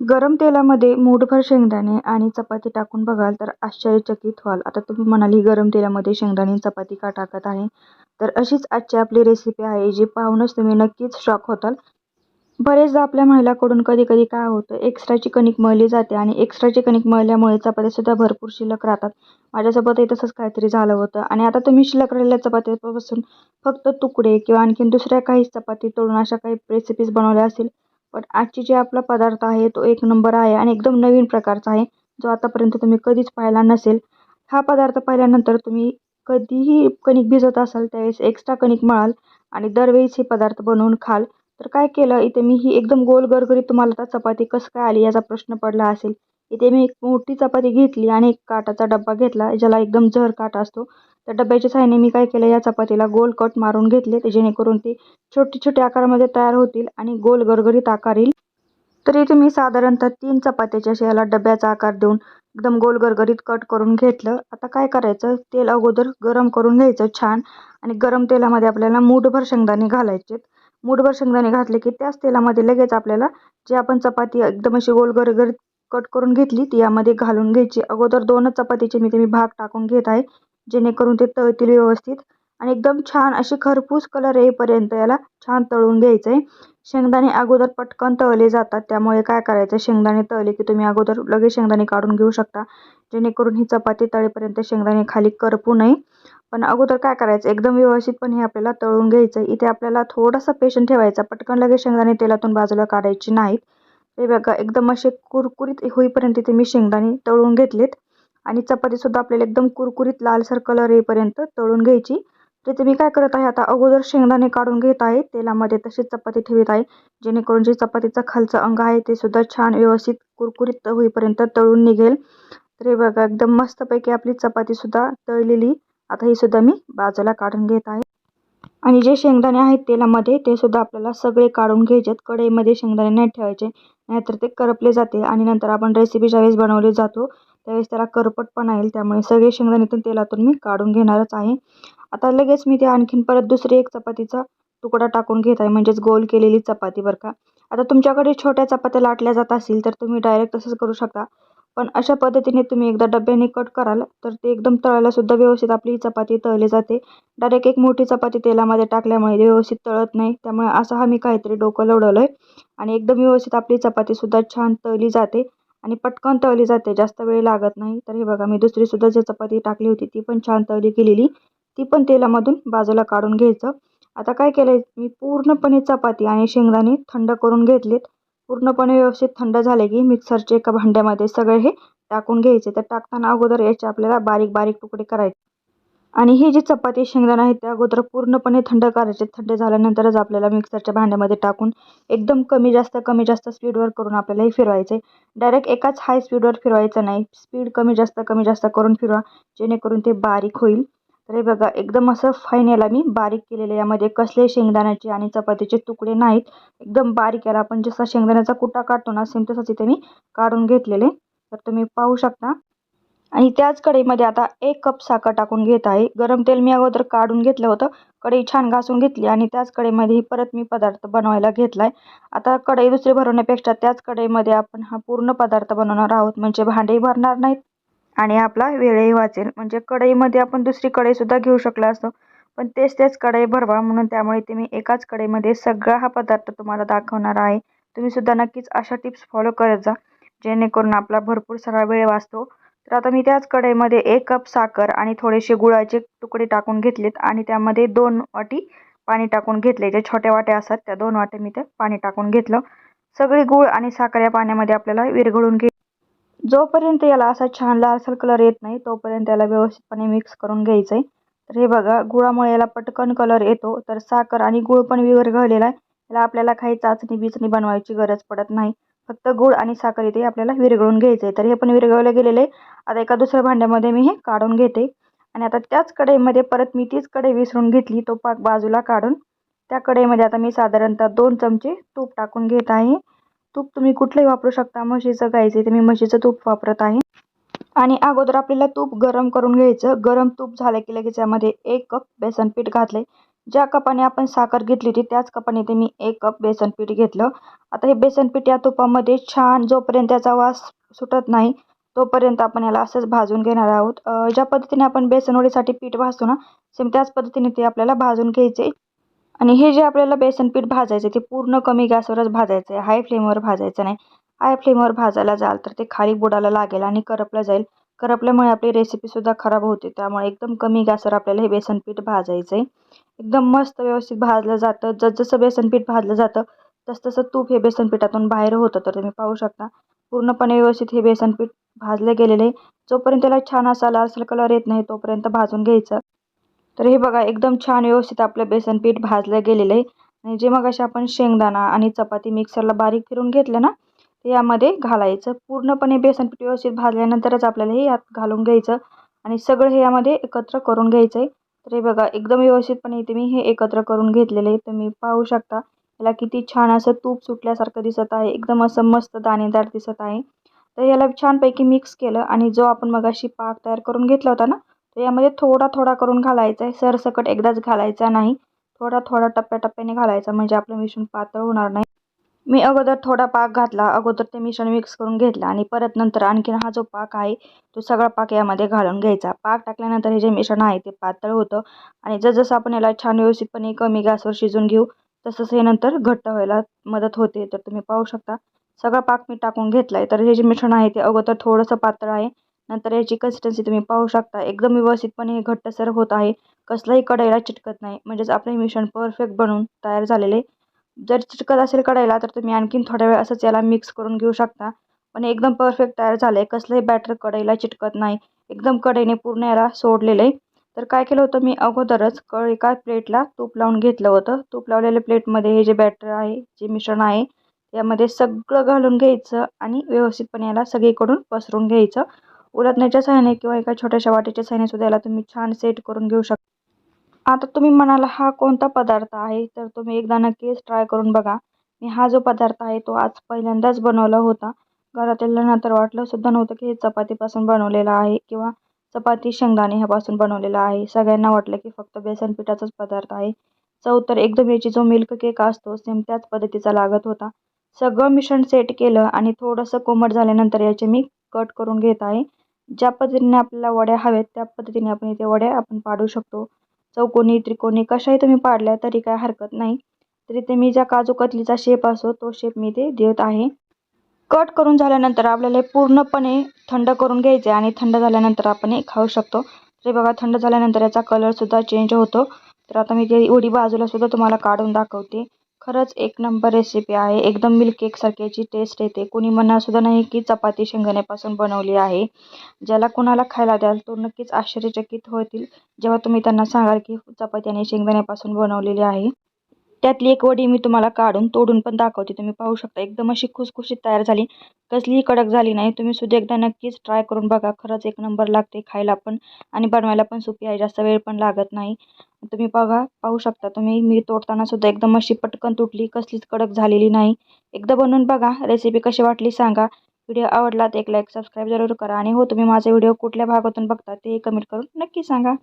गरम तेलामध्ये मूठभर शेंगदाणे आणि चपाती टाकून बघाल तर आश्चर्यचकित व्हाल. आता तुम्ही म्हणाल ही गरम तेलामध्ये शेंगदाणे चपाती का टाकत आहे? तर अशीच आजची आपली रेसिपी आहे जी पाहूनच तुम्ही नक्कीच शॉक होताल. बरेचदा आपल्या महिलाकडून कधी कधी काय होतं एक्स्ट्राची कणिक मळली जाते आणि एक्स्ट्राची कणिक मळल्यामुळे चपात्यासुद्धा भरपूर शिल्लक राहतात. माझ्यासोबतही तसंच काहीतरी झालं होतं आणि आता तुम्ही शिल्लक राहिलेल्या चपात्यापासून फक्त तुकडे किंवा आणखीन दुसऱ्या काही चपाती तोडून अशा काही रेसिपीज बनवल्या असतील. पण आजची जे आपला पदार्थ आहे तो एक नंबर आहे आणि एकदम नवीन प्रकारचा आहे जो आतापर्यंत तुम्ही कधीच पाहिला नसेल. हा पदार्थ पाहिल्यानंतर तुम्ही कधीही कणिक भिजत असाल त्यावेळेस एक्स्ट्रा कणिक मळाल आणि दरवेळेस हे पदार्थ बनवून खाल. तर काय केलं? इथे मी ही एकदम गोल गरगरीत तुम्हाला आता चपाती कसं काय आली याचा प्रश्न पडला असेल. इथे मी एक मोठी चपाती घेतली आणि एक काटाचा डब्बा घेतला ज्याला एकदम जहर काटा असतो. त्या डब्याच्या साहाय्याने मी काय केलं या चपातीला गोल कट मारून घेतले ते जेणेकरून ते छोटे छोटे आकारामध्ये तयार होतील आणि गोल गरगरीत आकार येईल. तर इथे मी साधारणतः तीन चपात्याच्या शेला याला डब्याचा आकार देऊन एकदम गोल गरगरीत कट करून घेतलं. आता काय करायचं तेल अगोदर गरम करून घ्यायचं छान आणि गरम तेलामध्ये आपल्याला मूठभर शेंगदाणे घालायचे मूठभर शेंगदाणे घातले की त्याच तेलामध्ये लगेच आपल्याला जे आपण चपाती एकदम अशी गोल गरगरीत कट करून घेतली ती यामध्ये घालून घ्यायची. अगोदर दोनच चपातीचे मी ते मी भाग टाकून घेत आहे जेणेकरून ते तळतील व्यवस्थित. आणि एकदम छान अशी खरपूस कलर येईपर्यंत याला छान तळून घ्यायचं आहे शेंगदाणे अगोदर पटकन तळले जातात त्यामुळे काय करायचं शेंगदाणे तळले की तुम्ही अगोदर लगेच शेंगदाणे काढून घेऊ शकता. जेणेकरून ही चपाती तळेपर्यंत शेंगदाणे खाली करपू नये. पण अगोदर काय करायचं? एकदम व्यवस्थितपणे हे आपल्याला तळून घ्यायचं इथे आपल्याला थोडासा पेशंट ठेवायचा. पटकन लगेच शेंगदाणे तेलातून बाजूला काढायची नाहीत. हे बघा एकदम असे कुरकुरीत होईपर्यंत इथे मी शेंगदाणे तळून घेतलेत. आणि चपातीसुद्धा आपल्याला एकदम कुरकुरीत लालसर कलर येईपर्यंत तळून घ्यायची. तिथे मी काय करत आहे आता अगोदर शेंगदाणे काढून घेत आहे. तेलामध्ये तशीच चपाती ठेवत आहे. जेणेकरून जे चपातीचा खालचं अंग आहे ते सुद्धा छान व्यवस्थित कुरकुरीत होईपर्यंत तळून निघेल. तर हे बघा एकदम मस्तपैकी आपली चपातीसुद्धा तळलेली. आता ही सुद्धा मी बाजूला काढून घेत आहे. आणि जे शेंगदाणे आहेत तेलामध्ये ते सुद्धा आपल्याला सगळे काढून घ्यायचे आहेत कढईमध्ये शेंगदाणे नाही ठेवायचे. नाहीतर ते करपले जाते आणि नंतर आपण रेसिपी ज्यावेळेस बनवली जातो त्यावेळेस त्याला करपटपणा येईल त्यामुळे सगळे शेंगदाण्यातून तेलातून मी काढून घेणारच आहे. आता लगेच मी ते आणखीन परत दुसरी एक चपातीचा तुकडा टाकून घेत आहे म्हणजेच गोल केलेली चपाती बरं का. आता तुमच्याकडे छोट्या चपात्या लाटल्या जात असतील तर तुम्ही डायरेक्ट तसंच करू शकता. पण अशा पद्धतीने तुम्ही एकदा डब्याने कट कराल तर ते एकदम तळायला सुद्धा व्यवस्थित आपली चपाती तळली जाते. डायरेक्ट एक मोठी चपाती तेलामध्ये टाकल्यामुळे व्यवस्थित तळत नाही त्यामुळे असं हा मी काहीतरी डोकं लढवलं आहे आणि एकदम व्यवस्थित आपली चपातीसुद्धा छान तळली जाते. आणि पटकन तळली जाते जास्त वेळ लागत नाही. तर हे बघा मी दुसरीसुद्धा जी चपाती टाकली होती ती पण छान तळली गेलेली. ती पण तेलामधून बाजूला काढून घ्यायचं. आता काय केलं आहे मी पूर्णपणे चपाती आणि शेंगदाणे थंड करून घेतलेत. पूर्णपणे व्यवस्थित थंड झाले की मिक्सरचे एका भांड्यामध्ये सगळे हे टाकून घ्यायचे. तर टाकताना अगोदर याचे आपल्याला बारीक बारीक तुकडे करायचे. आणि ही जी चपाती शेंगदाणा आहे त्या अगोदर पूर्णपणे थंड करायचे. थंड झाल्यानंतरच आपल्याला मिक्सरच्या भांड्यामध्ये टाकून एकदम कमी जास्त कमी जास्त स्पीडवर करून आपल्याला हे फिरवायचे. डायरेक्ट एकाच हाय स्पीडवर फिरवायचं नाही. स्पीड कमी जास्त कमी जास्त करून फिरवा जेणेकरून ते बारीक होईल. तर हे बघा एकदम असं फाईन याला मी बारीक केलेलं यामध्ये कसले शेंगदाण्याचे आणि चपातीचे तुकडे नाहीत. एकदम बारीक याला आपण जसा शेंगदाण्याचा कुटा काढतो ना सेम तसाच इथे मी काढून घेतलेले तर तुम्ही पाहू शकता. आणि त्याच कढईमध्ये आता एक कप साखर टाकून घेत आहे. गरम तेल मी अगोदर काढून घेतलं होतं. कढई छान घासून घेतली आणि त्याच कढईमध्ये परत मी पदार्थ बनवायला घेतला आहे आता कढई दुसरी भरवण्यापेक्षा त्याच कढईमध्ये आपण हा पूर्ण पदार्थ बनवणार आहोत. म्हणजे भांडेही भरणार नाहीत. आणि आपला वेळही वाचेल. म्हणजे कढईमध्ये आपण दुसरी कढईसुद्धा घेऊ शकलो असतो. पण तेच तेच कढई भरवा म्हणून त्यामुळे ते मी एकाच कढईमध्ये सगळा हा पदार्थ तुम्हाला दाखवणार आहे. तुम्हीसुद्धा नक्कीच अशा टिप्स फॉलो करत जा जेणेकरून आपला भरपूर सगळा वेळ वाचतो. तर आता मी त्याच कढईमध्ये एक कप साखर आणि थोडेसे गुळाचे तुकडे टाकून घेतलेत आणि त्यामध्ये दोन वाटी पाणी टाकून घेतले. जे छोट्या वाट्या असतात त्या दोन वाटे मी ते पाणी टाकून घेतलं. सगळी गुळ आणि साखर या पाण्यामध्ये आपल्याला विरघळून घे जोपर्यंत याला असा छान लालसर कलर येत नाही तोपर्यंत याला व्यवस्थितपणे मिक्स करून घ्यायचं आहे तर हे बघा गुळामुळे याला पटकन कलर येतो. तर साखर आणि गुळ पण विरघळलेला आहे. याला आपल्याला काही चाचणी बिचणी बनवायची गरज पडत नाही. फक्त गूळ आणि साखर इथे आपल्याला विरघळून घ्यायचं आहे तर हे पण विरघळले गेलेले आता एका दुसऱ्या भांड्यामध्ये मी हे काढून घेते. आणि आता त्याच कढईमध्ये परत मी तीच कढई विसरून घेतली तो पाक बाजूला काढून. त्या कढईमध्ये आता मी साधारणतः दोन चमचे तूप टाकून घेत आहे. तूप तुम्ही कुठलंही वापरू शकता. म्हशीचं गायचं ते मी म्हशीचं तूप वापरत आहे. आणि अगोदर आपल्याला तूप गरम करून घ्यायचं. गरम तूप झालं की लगेच यामध्ये एक कप बेसन पीठ घातले ज्या कपाने आपण साखर घेतली होती त्याच कपाने ते मी एक कप बेसन पीठ घेतलं. आता हे बेसन पीठ या तुपामध्ये छान जोपर्यंत त्याचा वास सुटत नाही तोपर्यंत आपण याला असंच भाजून घेणार आहोत. ज्या पद्धतीने आपण बेसनवडीसाठी पीठ भाजतो ना सेम त्याच पद्धतीने ते आपल्याला भाजून घ्यायचे. आणि हे जे आपल्याला बेसन पीठ भाजायचं ते पूर्ण कमी गॅसवरच भाजायचं आहे हाय फ्लेमवर भाजायचं नाही. हाय फ्लेमवर भाजायला जाल तर ते खाली बुडाला लागेल आणि करपलं जाईल. करपल्यामुळे आपली रेसिपीसुद्धा खराब होते. त्यामुळे एकदम कमी गॅसवर आपल्याला हे बेसन पीठ भाजायचं आहे एकदम मस्त व्यवस्थित भाजलं जातं. जसजसं बेसन पीठ भाजलं जातं तसतसं तूप हे बेसन पिठातून बाहेर होतं. तर तुम्ही पाहू शकता. पूर्णपणे व्यवस्थित हे बेसन पीठ भाजले गेलेले जोपर्यंत त्याला छान असा लालसर कलर येत नाही तोपर्यंत भाजून घ्यायचं. तर हे बघा एकदम छान व्यवस्थित आपलं बेसन पीठ भाजलं गेलेलं आहे. आणि जे मग अशा आपण शेंगदाणा आणि चपाती मिक्सरला बारीक फिरून घेतलं ना ते यामध्ये घालायचं. पूर्णपणे बेसन पीठ व्यवस्थित भाजल्यानंतरच आपल्याला हे यात घालून घ्यायचं आणि सगळं हे यामध्ये एकत्र करून घ्यायचं आहे तर हे बघा एकदम व्यवस्थितपणे इथे मी हे एकत्र करून घेतलेलं आहे. तुम्ही पाहू शकता याला किती छान असं तूप सुटल्यासारखं दिसत आहे. एकदम असं मस्त दाणेदार दिसत आहे. तर याला छानपैकी मिक्स केलं आणि जो आपण मगाशी पाक तयार करून घेतला होता ना तर यामध्ये थोडा थोडा करून घालायचा आहे. सरसकट एकदाच घालायचा नाही. थोडा थोडा टप्प्याटप्प्याने घालायचा म्हणजे आपलं मिश्रण पातळ होणार नाही. मी अगोदर थोडा पाक घातला. अगोदर ते मिश्रण मिक्स करून घेतलं आणि परत नंतर आणखीन हा जो पाक आहे तो सगळा पाक यामध्ये घालून घ्यायचा. पाक टाकल्यानंतर हे जे मिश्रण आहे ते पातळ होतं आणि जसजसं आपण याला छान व्यवस्थितपणे कमी गॅसवर शिजून घेऊ तसंच हे नंतर घट्ट व्हायला मदत होते. तर तुम्ही पाहू शकता. सगळा पाक मी टाकून घेतला आहे तर हे जे मिश्रण आहे ते अगोदर थोडंसं पातळ आहे. नंतर याची कन्सिस्टन्सी तुम्ही पाहू शकता. एकदम व्यवस्थितपणे हे घट्टसर होत आहे. कसलाही कढईला चिटकत नाही. म्हणजेच आपलं मिश्रण परफेक्ट बनून तयार झालेले. जर चिटकत असेल कढईला तर तुम्ही आणखीन थोड्या वेळ असंच याला मिक्स करून घेऊ शकता. पण एकदम परफेक्ट तयार झालं आहे कसलंही बॅटर कढईला चिटकत नाही. एकदम कढईने पूर्ण याला सोडलेलं. आहे तर काय केलं होतं मी अगोदरच क एका प्लेटला तूप लावून घेतलं होतं. तूप लावलेल्या प्लेटमध्ये हे जे बॅटर आहे जे मिश्रण आहे यामध्ये सगळं घालून घ्यायचं आणि व्यवस्थितपणे याला सगळीकडून पसरून घ्यायचं. उलटण्याच्या सहाय्याने किंवा एका छोट्याशा वाटीच्या सहाय्याने सुद्धा याला तुम्ही छान सेट करून घेऊ शकता आता तुम्ही म्हणाला हा कोणता पदार्थ आहे? तर तुम्ही एकदा नक्कीच ट्राय करून बघा. मी हा जो पदार्थ आहे तो आज पहिल्यांदाच बनवला होता. घरातील तर वाटलं सुद्धा नव्हतं की हे चपातीपासून बनवलेलं आहे किंवा चपाती शेंगदाणे ह्यापासून बनवलेला आहे. सगळ्यांना वाटलं की फक्त बेसन पिठाचाच पदार्थ आहे. चव तर एकदम याची जो मिल्क केक असतो सेम त्याच पद्धतीचा लागत होता. सगळं मिश्रण सेट केलं आणि थोडंसं कोमट झाल्यानंतर याचे मी कट करून घेत आहे. ज्या पद्धतीने आपल्याला वड्या हव्यात त्या पद्धतीने आपण इथे वड्या आपण पाडू शकतो. चौकोनी त्रिकोणी कशाही तुम्ही पाडल्या तरी काय हरकत नाही. तरी ते मी ज्या काजू कतलीचा शेप असो तो शेप मी ते देत आहे. कट करून झाल्यानंतर आपल्याला पूर्णपणे थंड करून घ्यायचे आणि थंड झाल्यानंतर आपण हे खाऊ शकतो. तरी बघा थंड झाल्यानंतर याचा कलरसुद्धा चेंज होतो. तर आता मी ते उडी बाजूलासुद्धा तुम्हाला काढून दाखवते. खरंच एक नंबर रेसिपी आहे. एकदम मिल्क केकसारखी याची टेस्ट येते. कोणी म्हणणारसुद्धा नाही की चपाती शेंगण्यापासून बनवली आहे. ज्याला कुणाला खायला द्याल तो नक्कीच आश्चर्यचकित होतील. जेव्हा तुम्ही त्यांना सांगाल की चपाती आणि शेंगदाण्यापासून बनवलेली आहे. त्यातली एक वडी मी तुम्हाला काढून तोडून पण दाखवते. तुम्ही पाहू शकता एकदम अशी खुसखुशीत तयार झाली. कसलीही कडक झाली नाही. तुम्ही सुद्धा एकदा नक्कीच ट्राय करून बघा. खरंच एक नंबर लागते खायला पण आणि बनवायला पण सोपी आहे. जास्त वेळ पण लागत नाही. तुम्ही बघा पाहू शकता तुम्ही. मी तोडताना सुद्धा एकदम अशी पटकन तुटली. कसलीच कडक झालेली नाही. एकदा बनवून बघा. रेसिपी कशी वाटली सांगा. व्हिडिओ आवडला तर एक लाईक सबस्क्राईब जरूर करा. आणि हो तुम्ही माझा व्हिडिओ कुठल्या भागातून बघता ते कमेंट करून नक्की सांगा.